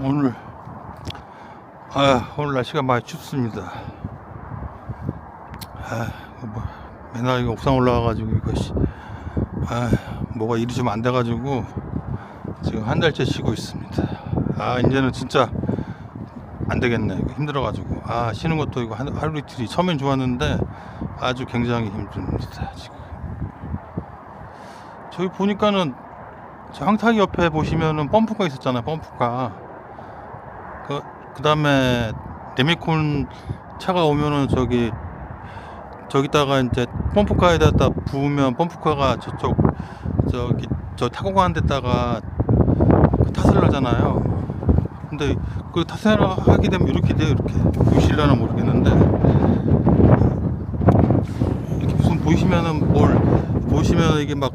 오늘 아 오늘 날씨가 많이 춥습니다. 아 뭐, 맨날 옥상 올라와가지고 이것이 아 뭐가 일이 좀 안 돼가지고 지금 한 달째 쉬고 있습니다. 아 이제는 진짜 안 되겠네. 힘들어가지고 아 쉬는 것도 이거 한- 하루 이틀이 처음엔 좋았는데 아주 굉장히 힘듭니다 지금. 저기 보니까는 저 항타기 옆에 보시면은 펌프가 있었잖아요. 펌프가. 그 그 다음에 레미콘 차가 오면은 저기 저기다가 이제 펌프카에다 부으면 펌프카가 저쪽 저기 저 타고 가는 데다가 그 탓을 하잖아요. 근데 그 탓을 하게 되면 이렇게 돼요. 이렇게 보이실려나 모르겠는데 이렇게 무슨 보이시면은 뭘 보시면 이게 막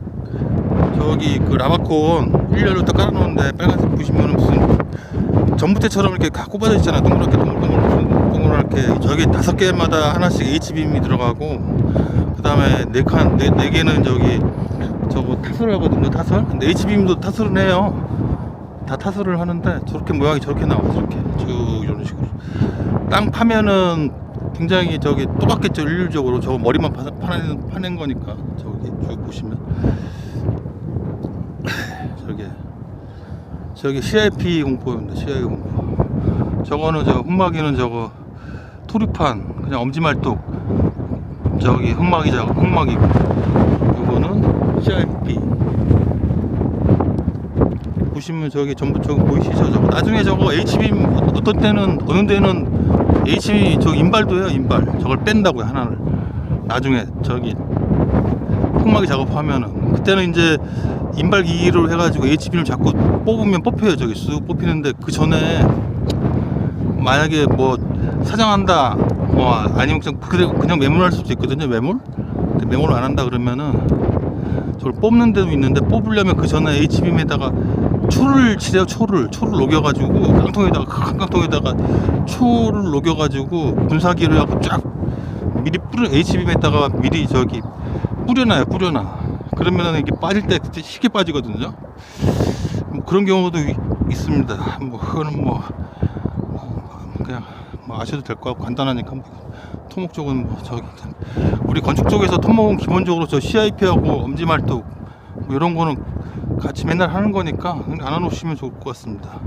저기 그 라바콘 1열로 딱 깔아놓은데 빨간색 보시면은 무슨 전부대처럼 이렇게 다 꼽아져 있잖아요. 동그랗게 동글동글 동그랗게 저기 다섯 개마다 하나씩 H빔이 들어가고 그 다음에 네칸네 네 개는 저기 저거 타설 하거든요. 타설. 근데 H빔도 타설은 해요. 다 타설을 하는데 저렇게 모양이 저렇게 나와 저렇게 쭉 이런 식으로 땅 파면은 굉장히 저기 똑같겠죠 일률적으로 저거 머리만 파, 파낸, 파낸 거니까 저기 쭉 보시면 저게 저기 CIP 공포입니다. CIP 공포. 저거는 저 흑마기는 저거 토리판 그냥 엄지말뚝 저기 작업 흑마기고 이거는 CIP 보시면 저기 전부 저거 보이시죠? 저거 나중에 저거 HB 어떤 때는 어느 데는 HB 저 인발도 해요 인발 저걸 뺀다고요 하나를 나중에 저기 흑마기 작업하면은 그때는 이제 인발 기기로 해가지고 HB를 자꾸 뽑으면 뽑혀요 저기. 쑥 뽑히는데 그 전에 만약에 뭐 사장한다 뭐 아니면 그냥 그대로 그냥 매몰할 수도 있거든요 매몰? 근데 매몰 안 한다 그러면은 저걸 뽑는 데도 있는데 뽑으려면 그 전에 HB에다가 초를 칠해요 초를. 초를 녹여가지고 깡통에다가 큰 깡통에다가 초를 녹여가지고 분사기로 해갖고 쫙 미리 뿌려 HB에다가 미리 저기 뿌려놔요 뿌려놔 그러면은 이게 빠질 때 쉽게 빠지거든요. 뭐 그런 경우도 이- 있습니다. 뭐 그거는 뭐 어, 그냥 뭐 아셔도 될 것 같고 간단하니까 뭐 토목 쪽은 뭐 저기 우리 건축 쪽에서 토목은 기본적으로 저 CIP하고 엄지말뚝 뭐 이런 거는 같이 맨날 하는 거니까 안 해놓으시면 좋을 것 같습니다